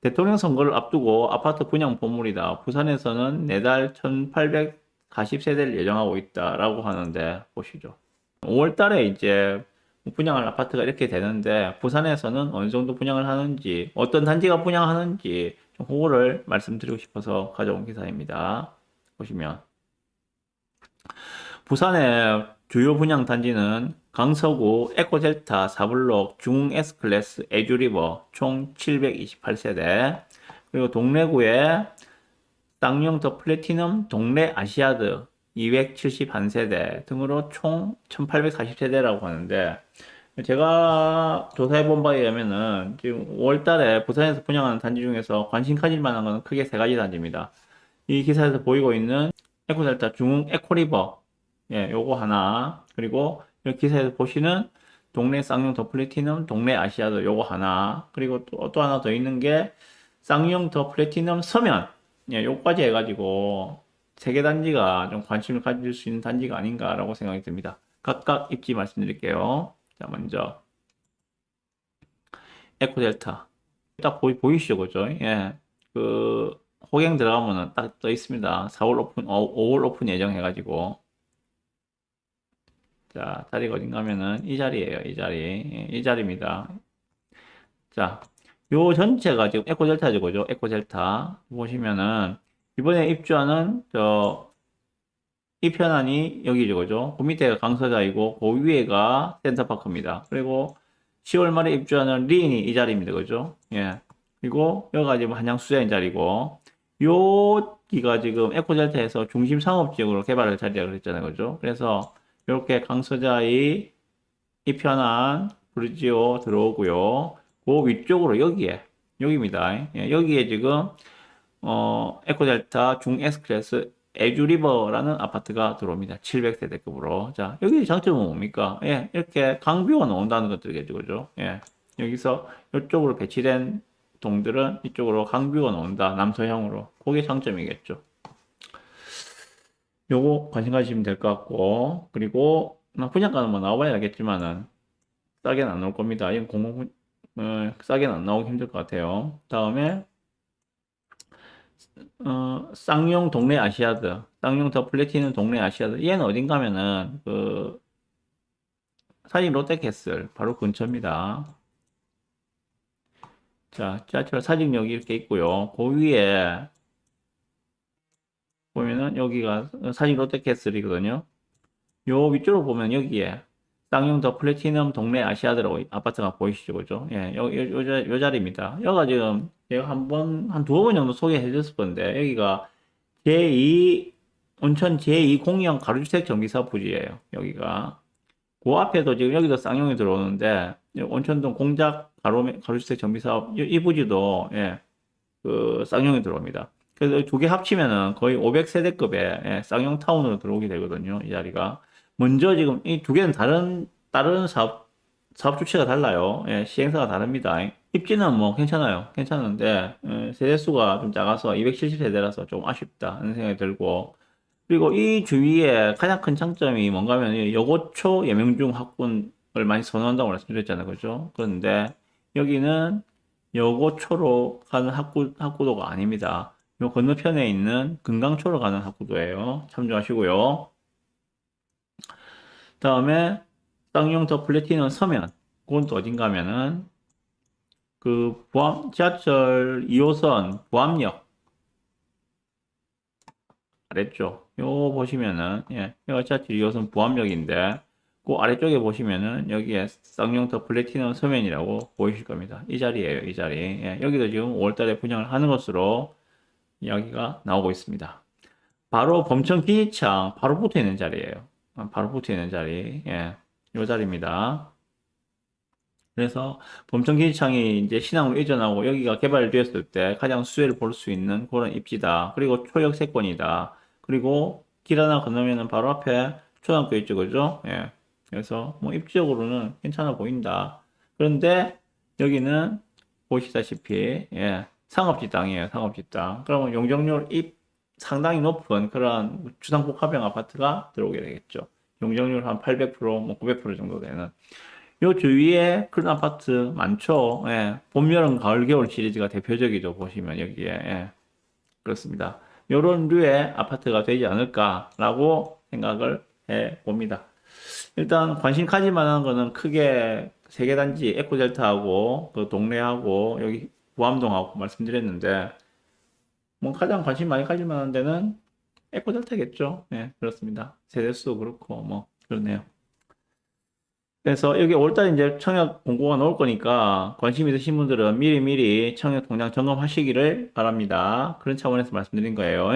대통령 선거를 앞두고 아파트 분양 본물이다. 부산에서는 내달 1840세대를 예정하고 있다라고 하는데 보시죠. 5월 달에 이제 분양할 아파트가 이렇게 되는데 부산에서는 어느 정도 분양을 하는지 어떤 단지가 분양하는지 좀 그거를 말씀드리고 싶어서 가져온 기사입니다. 보시면 부산의 주요 분양 단지는 강서구 에코델타 4블록 중 S클래스 에듀리버 총 728세대 그리고 동래구의 쌍용 더 플래티넘 동래 아시아드 271세대 등으로 총 1840세대라고 하는데 제가 조사해 본 바에 의하면은 지금 5월 달에 부산에서 분양하는 단지 중에서 관심 가질 만한 것은 크게 세 가지 단지입니다. 이 기사에서 보이고 있는 에코델타 중흥 에코리버 예, 요거 하나 그리고 여 기 기사에서 보시는 동네 쌍용 더 플래티넘 동네 아시아드 요거 하나 그리고 또, 또 하나 더 있는 게 쌍용 더 플래티넘 서면 예, 요까지 해가지고 세개 단지가 좀 관심을 가질 수 있는 단지가 아닌가라고 생각이 듭니다. 각각 입지 말씀드릴게요. 자, 먼저 에코델타 딱 보이, 보이시죠, 그죠? 예, 그 호갱 들어가면은 딱 떠 있습니다. 4월 오픈, 어, 5월 오픈 예정해가지고 자, 자리가 어딘가 하면은 이 자리예요. 이 자리. 예, 이 자리입니다. 자, 요 전체가 지금 에코 델타죠. 그죠? 에코 델타. 보시면은 이번에 입주하는 저 이 편안이 여기죠. 그죠? 그 밑에가 강서자이고 그 위에가 센터파크입니다. 그리고 10월 말에 입주하는 리인이 이 자리입니다. 그죠? 예. 그리고 여기가 지금 한양 수자인 자리고 여기가 지금 에코 델타에서 중심 상업지역으로 개발할 자리라고 그랬잖아요. 그죠? 그래서 이렇게 강서자의 이편한 브리지오 들어오고요. 그 위쪽으로 여기에 여기입니다. 예, 여기에 지금 어, 에코델타 중 S클래스 에주리버라는 아파트가 들어옵니다. 700세대급으로. 자, 여기 장점은 뭡니까? 예, 이렇게 강뷰가 나온다는 것들이겠죠. 그죠? 예. 여기서 이쪽으로 배치된 동들은 이쪽으로 강뷰가 나온다. 남서향으로. 그게 장점이겠죠. 요거 관심 가지시면 될 것 같고 그리고 뭐 분양가는 뭐 나와봐야 알겠지만은 싸게는 안 나올 겁니다. 이건 공공 어, 싸게는 안 나오기 힘들 것 같아요. 다음에 어, 쌍용 동네 아시아드, 쌍용 더 플래티넘 동네 아시아드. 얘는 어딘가면은 그 사진 롯데캐슬 바로 근처입니다. 자, 지하철 사직역이 이렇게 있고요. 그 위에 보면은 여기가 사진 롯데캐슬이거든요. 요 위쪽으로 보면 여기에 쌍용 더 플래티넘 동네 아시아드라고 아파트가 보이시죠, 그죠? 예, 요, 요, 요, 자- 요 자리입니다. 여기가 지금 제가 한 번, 한 두어 번 정도 소개해 줬을 건데, 여기가 제2, 온천 제2 공영 가로주택 정비사 부지예요, 여기가. 그 앞에도 지금 여기도 쌍용이 들어오는데, 이 온천동 공작 가로, 가로주택 정비사업, 이, 이 부지도, 예, 그 쌍용이 들어옵니다. 그래서 두 개 합치면은 거의 500세대급의 예, 쌍용 타운으로 들어오게 되거든요. 이 자리가. 먼저 지금 이 두 개는 다른 다른 사업 사업 주체가 달라요. 예, 시행사가 다릅니다. 입지는 뭐 괜찮아요. 괜찮은데 예, 세대 수가 좀 작아서 270세대라서 좀 아쉽다 하는 생각이 들고 그리고 이 주위에 가장 큰 장점이 뭔가 하면 이 여고초 예명중 학군을 많이 선호한다고 말씀드렸잖아요. 그죠? 그런데 여기는 여고초로 가는 학구, 학구도가 아닙니다. 요 건너편에 있는 금강초로 가는 학구도예요. 참조하시고요. 다음에 쌍용 더 플래티넘 서면 그건 또 어딘가 하면은 그 부암 지하철 2호선 부암역 아래쪽 요 보시면은 예 여기가 지하철 2호선 부암역인데 그 아래쪽에 보시면은 여기에 쌍용 더 플래티넘 서면이라고 보이실 겁니다. 이 자리예요, 이 자리. 예, 여기도 지금 5월달에 분양을 하는 것으로 이야기가 나오고 있습니다. 바로 범천 기지창 바로 붙어 있는 자리예요. 아, 바로 붙어 있는 자리. 예. 요 자리입니다. 그래서 범천 기지창이 이제 신항으로 이전하고 여기가 개발되었을 때 가장 수혜를 볼 수 있는 그런 입지다. 그리고 초역세권이다. 그리고 길 하나 건너면은 바로 앞에 초등학교 있죠. 그죠? 예. 그래서 뭐 입지적으로는 괜찮아 보인다. 그런데 여기는 보시다시피 예. 상업지 땅이에요. 상업지 땅. 그러면 용적률 입 상당히 높은 그런 주상복 합병 아파트가 들어오게 되겠죠. 용적률 한 800%, 뭐 900% 정도 되는. 요 주위에 그런 아파트 많죠. 예. 봄, 여름, 가을, 겨울 시리즈가 대표적이죠. 보시면 여기에. 예. 그렇습니다. 요런 류의 아파트가 되지 않을까라고 생각을 해 봅니다. 일단 관심 가질 만한 거는 크게 세개 단지 에코델타하고 그 동래하고 여기 부암동하고 말씀드렸는데 뭐 가장 관심 많이 가질 만한 데는 에코델타겠죠. 예, 그렇습니다. 세대수도 그렇고 뭐 그러네요. 그래서 여기 5월달에 이제 청약 공고가 나올 거니까 관심 있으신 분들은 미리미리 청약 통장 점검하시기를 바랍니다. 그런 차원에서 말씀드린 거예요.